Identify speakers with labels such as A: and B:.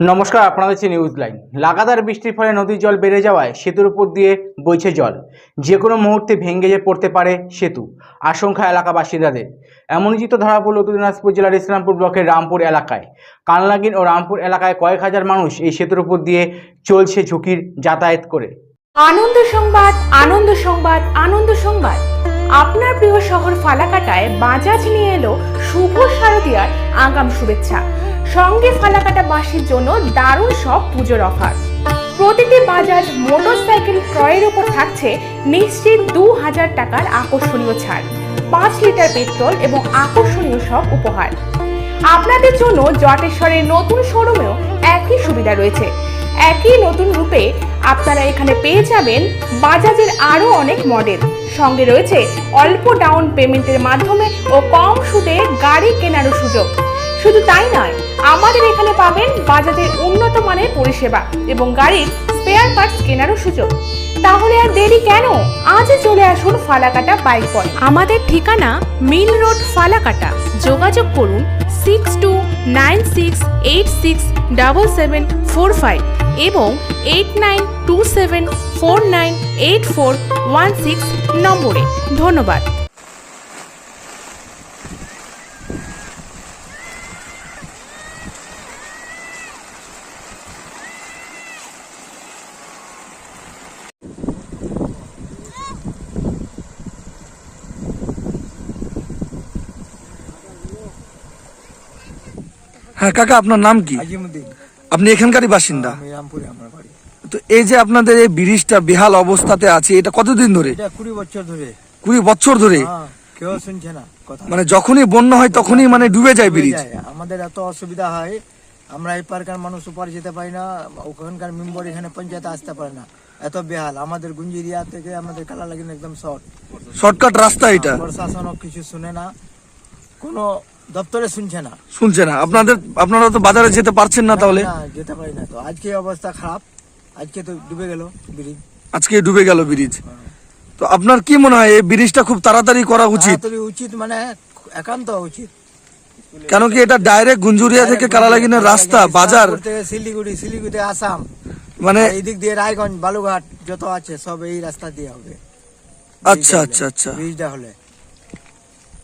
A: নমস্কার, আপনারা দেখছেন নিউজ লাইন লাগাতার বৃষ্টির ফলে নদীর জল বেড়ে যাওয়ায় সেতুর উপর দিয়ে বইছে জল। যে কোনো মুহূর্তে ভেঙে যে পড়তে পারে সেতু। আশঙ্কা এলাকা বাসিন্দাদের এমনই চিত্র ধরা পড়ল উত্তর দিনাজপুর জেলার ইসলামপুর ব্লকের রামপুর এলাকায়। কানলাগিন ও রামপুর এলাকায় কয়েক হাজার মানুষ এই সেতুর উপর দিয়ে চলছে ঝুঁকির যাতায়াত করে।
B: আনন্দ সংবাদ আনন্দ সংবাদ আনন্দ সংবাদ। আপনার প্রিয় শহর ফালাকাটায় বাজাজ নিয়ে এলো শুভ শারদীয়ার আগাম শুভেচ্ছা। সঙ্গে ফালাকাটাবাসীর জন্য দারুণ সব পুজোর অফার। প্রতিটি বাজাজ মোটরসাইকেল ক্রয়ের উপর থাকছে নিশ্চিত দু হাজার টাকার আকর্ষণীয় ছাড়, পাঁচ লিটার পেট্রোল এবং আকর্ষণীয় সব উপহার। আপনাদের জন্য জটেশ্বরের নতুন শোরুমেও একই সুবিধা রয়েছে। একই নতুন রূপে আপনারা এখানে পেয়ে যাবেন বাজাজের আরও অনেক মডেল। সঙ্গে রয়েছে অল্প ডাউন পেমেন্টের মাধ্যমে ও কম সুদে গাড়ি কেনারও সুযোগ। শুধু তাই নয়, আমাদের এখানে পাবেন বাজাজের উন্নত মানের পরিষেবা এবং গাড়ির স্পেয়ার পার্টস কেনারও সুযোগ। তাহলে আর দেরি কেন? আজই চলে আসুন ফালাকাটা বাইক পয়েন্ট আমাদের ঠিকানা মিল রোড ফালাকাটা। যোগাযোগ করুন six two nine six eight six double seven four five এবং eight nine two seven four nine eight four one six নম্বরে। ধন্যবাদ।
C: হ্যাঁ কাকা আপনার নাম কি? আপনি এখানকারই বাসিন্দা? তো এই যে আপনাদের এই ব্রিজটা বেহাল অবস্থাতে আছে এটা কতদিন ধরে?
D: এটা কুড়ি বছর ধরে।
C: কুড়ি বছর ধরে?
D: হ্যাঁ কেউ শুনছে না
C: মানে যখনই বন্যা হয় তখনই মানে ডুবে যায় ব্রিজ।
D: আমাদের এত অসুবিধা হয় আমরা এই পার্কের মানুষ উপর যেতে পারি না ওখানকার মেম্বার এখানে পঞ্চায়েত আসতে পারে না। এত বেহাল। আমাদের গুঞ্জিরিয়া থেকে আমাদের কালা লাগিন একদম শর্ট।
C: শর্টকাট রাস্তা এটা।
D: প্রশাসনও কিছু শুনে না। কোনো দপ্তরে শুনছে না।
C: শুনছে না। আপনাদের আপনারা তো বাজারে যেতে পারছেন না তাহলে?
D: না যেতে পারি না তো। আজকে অবস্থা খারাপ। আজকে তো ডুবে গেল ব্রিজ।
C: আজকে ডুবে গেল ব্রিজ। তো আপনার কি মনে হয় এই ব্রিজটা খুব তাড়াতাড়ি করা উচিত?
D: তাড়াতাড়ি উচিত মানে একান্ত উচিত।
C: কেন কি এটা ডাইরেক্ট গুঞ্জুরিয়া থেকে কালালাগিনের রাস্তা বাজার?
D: থেকে শিলিগুড়ি শিলিগুড়ি আসাম।
C: মানে
D: এই দিক দিয়ে রায়গঞ্জ বালুঘাট যত আছে সব এই রাস্তা দিয়ে হবে।
C: আচ্ছা আচ্ছা আচ্ছা।
D: ব্রিজটা হলে।